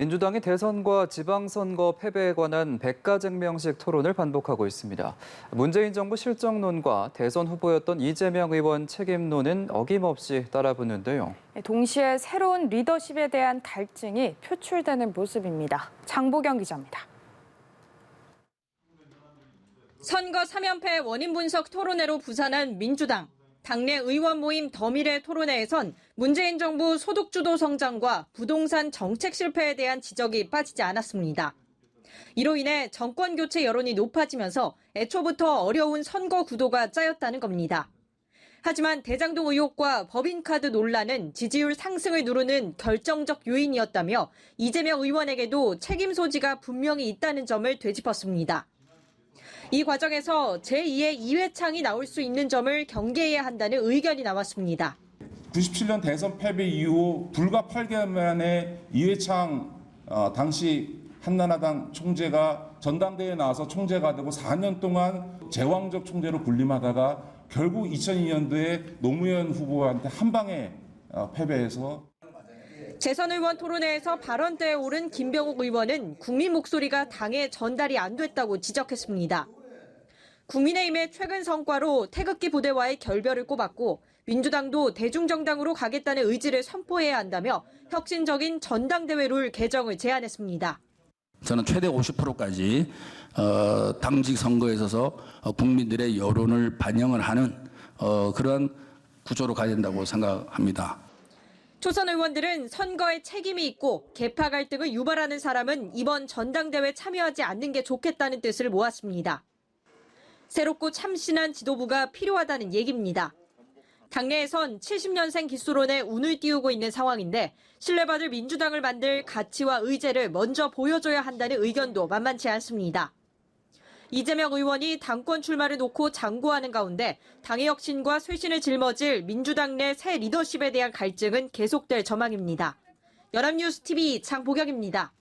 민주당이 대선과 지방선거 패배에 관한 백가증명식 토론을 반복하고 있습니다. 문재인 정부 실정론과 대선 후보였던 이재명 의원 책임론은 어김없이 따라붙는데요. 동시에 새로운 리더십에 대한 갈증이 표출되는 모습입니다. 장보경 기자입니다. 선거 3연패 원인 분석 토론회로 부산한 민주당. 당내 의원 모임 더미래 토론회에선 문재인 정부 소득주도 성장과 부동산 정책 실패에 대한 지적이 빠지지 않았습니다. 이로 인해 정권 교체 여론이 높아지면서 애초부터 어려운 선거 구도가 짜였다는 겁니다. 하지만 대장동 의혹과 법인카드 논란은 지지율 상승을 누르는 결정적 요인이었다며 이재명 의원에게도 책임 소지가 분명히 있다는 점을 되짚었습니다. 이 과정에서 제2의 이회창이 나올 수 있는 점을 경계해야 한다는 의견이 나왔습니다. 97년 대선 패배 이후 불과 8개월 만에 이회창 어, 당시 한나라당 총재가 전당대회에 나와서 총재가 되고 4년 동안 제왕적 총재로 군림하다가 결국 2002년도에 노무현 후보한테 한 방에 어, 패배해서 재선 의원 토론회에서 발언대에 오른 김병욱 의원은 국민 목소리가 당에 전달이 안 됐다고 지적했습니다. 국민의힘의 최근 성과로 태극기 부대와의 결별을 꼽았고 민주당도 대중정당으로 가겠다는 의지를 선포해야 한다며 혁신적인 전당대회 룰 개정을 제안했습니다. 저는 최대 50%까지 어, 당직 선거에 있어서 어, 국민들의 여론을 반영을 하는 어, 그런 구조로 가야 된다고 생각합니다. 초선 의원들은 선거에 책임이 있고 개파 갈등을 유발하는 사람은 이번 전당대회 참여하지 않는 게 좋겠다는 뜻을 모았습니다. 새롭고 참신한 지도부가 필요하다는 얘기입니다. 당내에선 70년생 기수론에 운을 띄우고 있는 상황인데 신뢰받을 민주당을 만들 가치와 의제를 먼저 보여줘야 한다는 의견도 만만치 않습니다. 이재명 의원이 당권 출마를 놓고 장고하는 가운데 당의 혁신과 쇄신을 짊어질 민주당 내 새 리더십에 대한 갈증은 계속될 전망입니다. 연합뉴스 TV 장보경입니다.